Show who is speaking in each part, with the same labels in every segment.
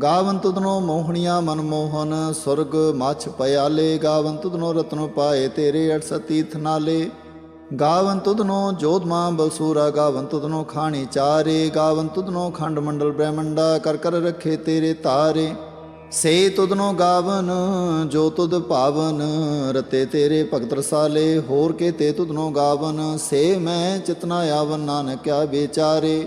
Speaker 1: ਗਾਵਨ ਤੁਧਨੋ ਮੋਹਣੀਆਂ ਮਨਮੋਹਨ ਸੁਰਗ ਮਛ ਪਿਆਲੇ ਗਾਵਨ ਤੁਧਨੋ ਰਤਨੋ ਪਾਏ ਤੇਰੇ 68 ਤੀਰਥ ਨਾਲੇ ਗਾਵਨ ਤੁਧਨੋ ਜੋਧਮਾ ਬਸੂਰਾ ਗਾਵਨ ਤੁਧਨੋ ਖਾਣੀ ਚਾਰੇ ਗਾਵਨ ਤੁਧਨੋ ਖੰਡ ਮੰਡਲ ਬ੍ਰਹਮੰਡਾ, ਕਰ ਕਰ ਰੱਖੇ ਤੇਰੇ ਤਾਰੇ। ਸੇ ਤੁਧਨੋ ਗਾਵਨ ਜੋ ਤੁਧ ਭਾਵਨ ਰਤੇ ਤੇਰੇ ਭਗਤ ਰਸਾਲੇ, ਹੋਰ ਕੇ ਤੇ ਤੁਧਨੋ ਗਾਵਨ। ਸੇ ਮੈਂ ਚਿਤਨਾ ਆਵਨ, ਨਾਨਕਿਆ ਵਿਚਾਰੇ।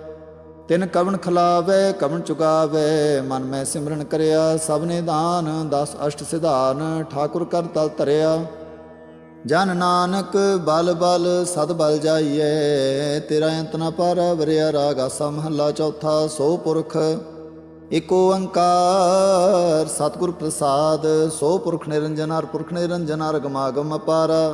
Speaker 1: ਤਿਨ ਕਵਣ ਖਲਾਵੇ, ਕਵਣ ਚੁਗਾਵੇ, ਮਨ ਮੈਂ ਸਿਮਰਨ ਕਰਿਆ, ਸਭ ਨੇ ਦਾਨ, ਦਸ ਅਸ਼ਟ ਸਿਧਾਨ, ਠਾਕੁਰ ਕਰ ਤਲ ਧਰਿਆ। ਜਨ ਨਾਨਕ ਬਲ ਬਲ, ਸਦ ਬਲ ਜਾਈਏ ਤੇਰਾ ਅੰਤ ਨਾ ਪਾਰਾ, ਵਰਿਆ ਰਾਗ ਆਸਾ ਮਹੱਲਾ ਚੌਥਾ, ਸੋ ਪੁਰਖ ਏਕ ਓੰਕਾਰ ਸਤਿਗੁਰ ਪ੍ਰਸਾਦ, ਸੋ ਪੁਰਖ ਨਿਰੰਜਨ, ਹਰ ਪੁਰਖ ਨਿਰੰਜਨ, ਹਰ ਗਮਾਗਮ ਅਪਾਰਾ।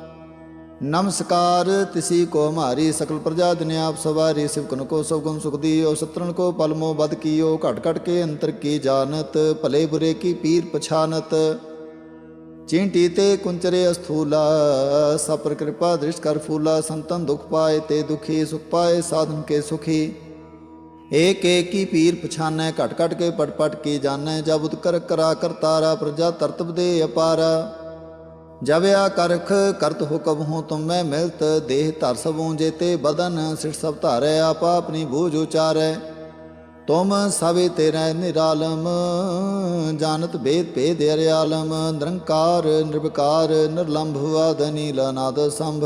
Speaker 1: नमस्कार, तिसी को हमारी सकल प्रजा दिन आप सवारी शिवकन को सब सुख दियो शत्रुन को पलमो बद कियो, घट घट के अंतर की जानत, भले बुरे की पीर पछानत। चींटी ते कुंचरे अस्थूला, सपर कृपा दृष्ट कर फूला, संतन दुख पाए ते दुखी, सुख पाए साधन के सुखी। एक एक की पीर पछानै, घट घट के पट पट की जानै, जब उत कर करा कर तारा, प्रजा तरतब दे अपारा। ਜਬਿਆ ਕਰਖ ਕਰਤ ਹੁਕਮ ਹੋ ਤੁਮ ਮੈਂ ਮਿਲਤ, ਦੇਹ ਧਰ ਸਭੂ ਜੇਤੇ ਬਦਨ ਸਿਰ ਸਭ ਧਾਰੈ, ਆਪ ਆਪਣੀ ਬੂਝ ਉਚਾਰੈ। ਤੁਮ ਸਵੇ ਤੇਰੇ ਨਿਰਾਲਮ, ਜਾਣਤ ਬੇਦ ਭੇਦ ਅਰਿਆਲਮ, ਨਿਰੰਕਾਰ ਨਿਰਵਕਾਰ, ਨਿਰਲੰਭ ਆਦ ਨੀਲ ਅਨਾਦ ਸੰਭ